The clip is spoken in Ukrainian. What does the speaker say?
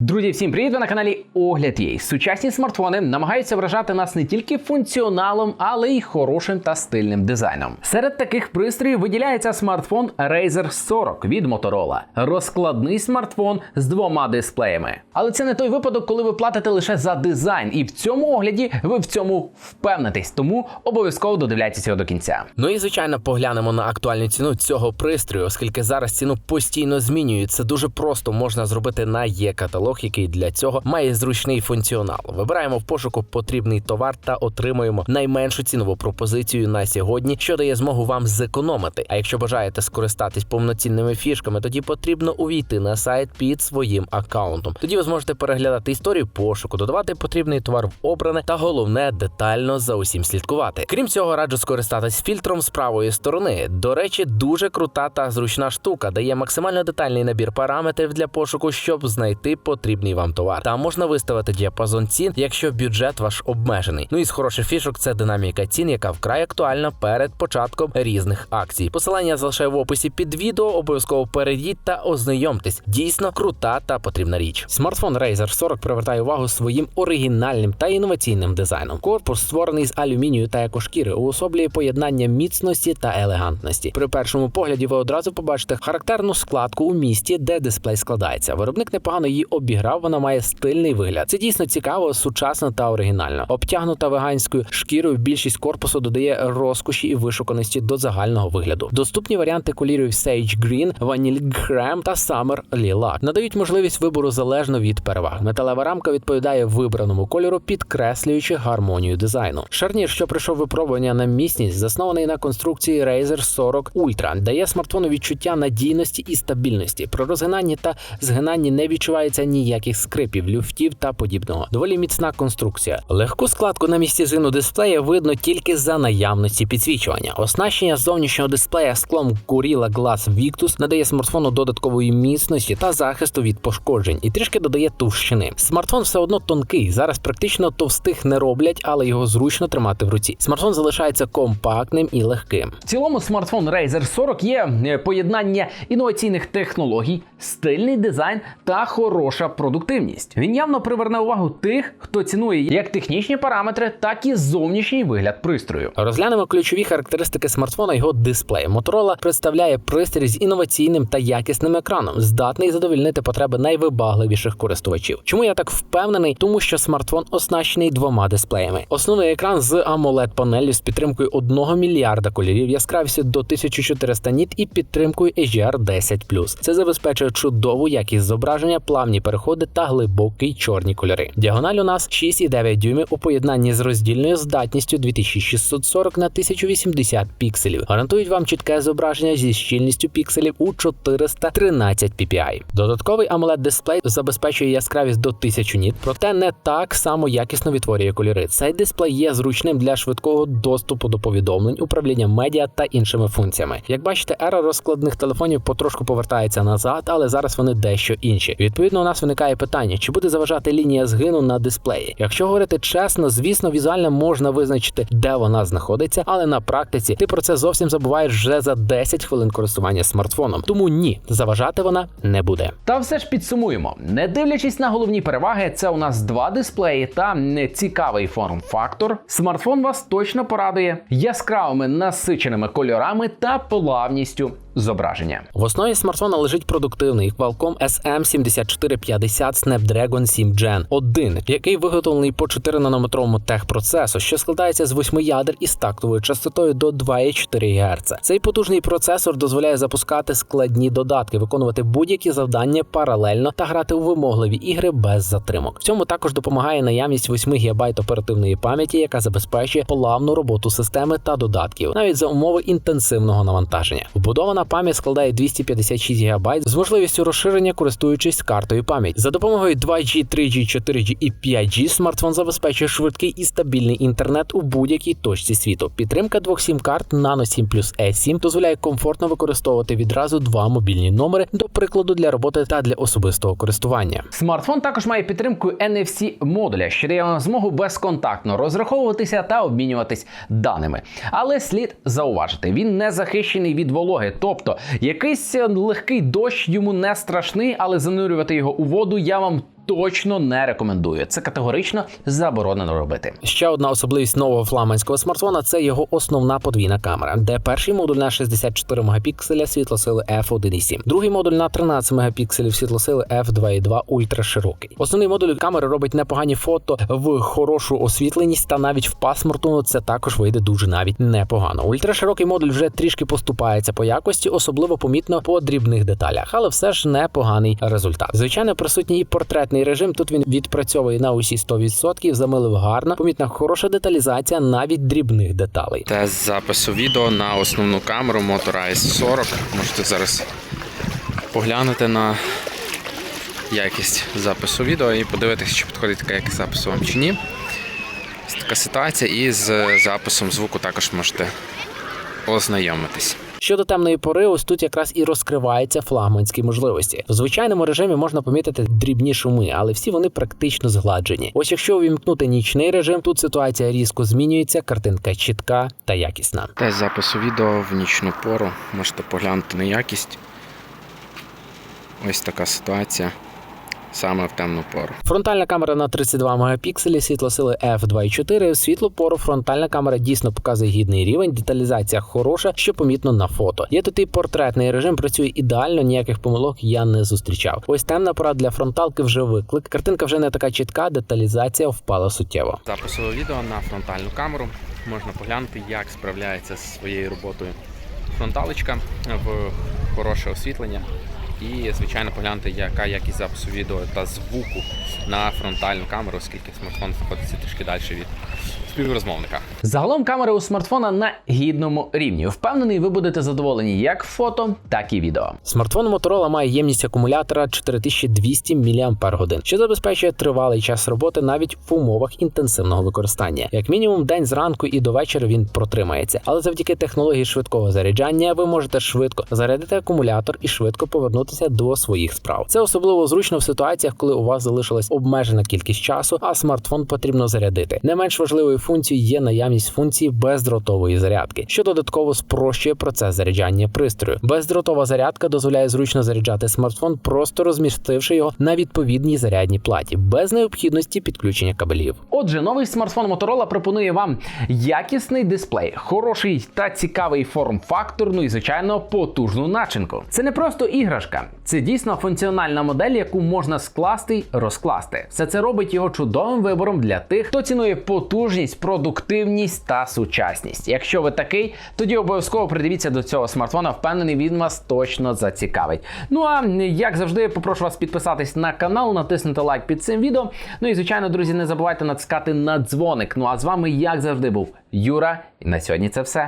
Друзі, всім привіт! Ви на каналі Огляд Єй. Сучасні смартфони намагаються вражати нас не тільки функціоналом, але й хорошим та стильним дизайном. Серед таких пристроїв виділяється смартфон Razer 40 від Motorola. Розкладний смартфон з двома дисплеями. Але це не той випадок, коли ви платите лише за дизайн, і в цьому огляді ви в цьому впевнитесь. Тому обов'язково додивляйтеся його до кінця. Ну і звичайно поглянемо на актуальну ціну цього пристрою, оскільки зараз ціну постійно змінюють. Це дуже просто можна зробити на є-каталог, який для цього має зручний функціонал. Вибираємо в пошуку потрібний товар та отримуємо найменшу цінову пропозицію на сьогодні, що дає змогу вам зекономити. А якщо бажаєте скористатись повноцінними фішками, тоді потрібно увійти на сайт під своїм аккаунтом. Тоді ви зможете переглядати історію пошуку, додавати потрібний товар в обране та головне детально за усім слідкувати. Крім цього, раджу скористатись фільтром з правої сторони. До речі, дуже крута та зручна штука, дає максимально детальний набір параметрів для пошуку, щоб знайти потрібний вам товар. Та можна виставити діапазон цін, якщо бюджет ваш обмежений. Ну і з хороших фішок це динаміка цін, яка вкрай актуальна перед початком різних акцій. Посилання залишаю в описі під відео. Обов'язково перейдіть та ознайомтесь. Дійсно крута та потрібна річ. Смартфон Razer 40 привертає увагу своїм оригінальним та інноваційним дизайном. Корпус створений з алюмінію та екошкіри, уособлює поєднання міцності та елегантності. При першому погляді ви одразу побачите характерну складку у місті, де дисплей складається. Виробник непогано її обіграв. Вона має стильний вигляд. Це дійсно цікаво, сучасно та оригінально. Обтягнута веганською шкірою. Більшість корпусу додає розкоші і вишуканості до загального вигляду. Доступні варіанти кольорів Sage Green, Vanilla Creme та Summer Lilac надають можливість вибору залежно від переваг. Металева рамка відповідає вибраному кольору, підкреслюючи гармонію дизайну. Шарнір, що пройшов випробування на міцність, заснований на конструкції Razer 40 Ultra, дає смартфону відчуття надійності і стабільності. При розгинанні та згинанні не відчувається ніяких скрипів, люфтів та подібного. Доволі міцна конструкція. Легку складку на місці згину дисплея видно тільки за наявності підсвічування. Оснащення зовнішнього дисплея склом Gorilla Glass Victus надає смартфону додаткової міцності та захисту від пошкоджень і трішки додає товщини. Смартфон все одно тонкий. Зараз практично товстих не роблять, але його зручно тримати в руці. Смартфон залишається компактним і легким. В цілому смартфон Razer 40 є е, поєднання інноваційних технологій, стильний дизайн та хороша продуктивність. Він явно приверне увагу тих, хто цінує як технічні параметри, так і зовнішній вигляд пристрою. Розглянемо ключові характеристики смартфона. Його дисплей. Motorola представляє пристрій з інноваційним та якісним екраном, здатний задовільнити потреби найвибагливіших користувачів. Чому я так впевнений? Тому що смартфон оснащений двома дисплеями. Основний екран з amoled панелью з підтримкою 1 мільярда кольорів, яскравістю до 1400 ніт і підтримкою HDR 10 Це забезпечує чудову якість зображення, плавні переходи та глибокий чорні кольори. Діагональ у нас 6,9 дюймів у поєднанні з роздільною здатністю 2640 на 1080 пікселів. Гарантують вам чітке зображення зі щільністю пікселів у 413 ppi. Додатковий amoled дисплей забезпечує яскравість до 1000 ніт, проте не так само якісно відтворює кольори. Цей дисплей є зручним для швидкого доступу до повідомлень, управління медіа та іншими функціями. Як бачите, ера розкладних телефонів потрошку повертається назад, але зараз вони дещо інші. Відповідно, у нас виникає питання, чи буде заважати лінія згину на дисплеї. Якщо говорити чесно, звісно, візуально можна визначити, де вона знаходиться, але на практиці ти про це зовсім забуваєш вже за 10 хвилин користування смартфоном. Тому ні, заважати вона не буде. Та все ж підсумуємо, не дивлячись на головні переваги, це у нас два дисплеї та цікавий форм-фактор. Смартфон вас точно порадує яскравими насиченими кольорами та плавністю зображення. В основі смартфона лежить продуктивний Qualcomm SM7450 Snapdragon 7 Gen 1, який виготовлений по 4 нанометровому техпроцесу, що складається з 8 ядер із тактовою частотою до 2,4 ГГц. Цей потужний процесор дозволяє запускати складні додатки, виконувати будь-які завдання паралельно та грати у вимогливі ігри без затримок. В цьому також допомагає наявність 8 ГБ оперативної пам'яті, яка забезпечує плавну роботу системи та додатків, навіть за умови інтенсивного навантаження. Вбудована пам'ять складає 256 ГБ з можливістю розширення, користуючись картою пам'яті. За допомогою 2G, 3G, 4G і 5G смартфон забезпечує швидкий і стабільний інтернет у будь-якій точці світу. Підтримка двох сім карт Nano 7 Plus E7 дозволяє комфортно використовувати відразу два мобільні номери, до прикладу для роботи та для особистого користування. Смартфон також має підтримку NFC модуля, що дає вам змогу безконтактно розраховуватися та обмінюватись даними. Але слід зауважити, він не захищений від вологи, тобто якийсь легкий дощ йому не страшний, але занурювати його у воду я вам точно не рекомендую. Це категорично заборонено робити. Ще одна особливість нового флагманського смартфона це його основна подвійна камера, де перший модуль на 64 мегапікселя світлосили f1.7, другий модуль на 13 мегапікселів світлосили f2.2 ультраширокий. Основний модуль камери робить непогані фото в хорошу освітленість та навіть в пасмурту це також вийде дуже навіть непогано. Ультраширокий модуль вже трішки поступається по якості, особливо помітно по дрібних деталях, але все ж непоганий результат. Звичайно, присутній і портретний режим. Тут він відпрацьовує на усі 100%, замилив гарно, помітна хороша деталізація навіть дрібних деталей. Тест запису відео на основну камеру Moto Rise 40. Можете зараз поглянути на якість запису відео і подивитися, чи підходить така якість запису вам чи ні. Така ситуація, і з записом звуку також можете ознайомитись. Щодо темної пори, ось тут якраз і розкриваються флагманські можливості. В звичайному режимі можна помітити дрібні шуми, але всі вони практично згладжені. Ось якщо увімкнути нічний режим, тут ситуація різко змінюється, картинка чітка та якісна. Тест запису відео в нічну пору. Можете поглянути на якість. Ось така ситуація саме в темну пору. Фронтальна камера на 32 мегапікселі, світлосили f2.4. Світло пору фронтальна камера дійсно показує гідний рівень, деталізація хороша, що помітно на фото. Є тут і портретний режим, працює ідеально, ніяких помилок я не зустрічав. Ось темна пора для фронталки вже виклик. Картинка вже не така чітка, деталізація впала суттєво. Записове відео на фронтальну камеру. Можна поглянути, як справляється зі своєю роботою фронталочка в хороше освітлення. І, звичайно, поглянути, яка якість запису відео та звуку на фронтальну камеру, оскільки смартфон знаходиться трішки далі від співрозмовника. Загалом камери у смартфона на гідному рівні. Впевнений, ви будете задоволені як фото, так і відео. Смартфон Motorola має ємність акумулятора 4200 мАч, що забезпечує тривалий час роботи навіть в умовах інтенсивного використання. Як мінімум, день зранку і до вечора він протримається. Але завдяки технології швидкого заряджання ви можете швидко зарядити акумулятор і швидко повернутися до своїх справ. Це особливо зручно в ситуаціях, коли у вас залишилась обмежена кількість часу, а смартфон потрібно зарядити. Не менш важливою функцією є наявність функції бездротової зарядки, що додатково спрощує процес заряджання пристрою. Бездротова зарядка дозволяє зручно заряджати смартфон, просто розмістивши його на відповідній зарядній платі, без необхідності підключення кабелів. Отже, новий смартфон Motorola пропонує вам якісний дисплей, хороший та цікавий форм-фактор, ну і звичайно потужну начинку. Це не просто іграшка, це дійсно функціональна модель, яку можна скласти й розкласти. Все це робить його чудовим вибором для тих, хто цінує потужність, продуктивність та сучасність. Якщо ви такий, тоді обов'язково придивіться до цього смартфона. Впевнений, він вас точно зацікавить. Ну а як завжди, попрошу вас підписатись на канал, натиснути лайк під цим відео. Ну і звичайно, друзі, не забувайте натискати на дзвоник. Ну а з вами, як завжди, був Юра. І на сьогодні це все.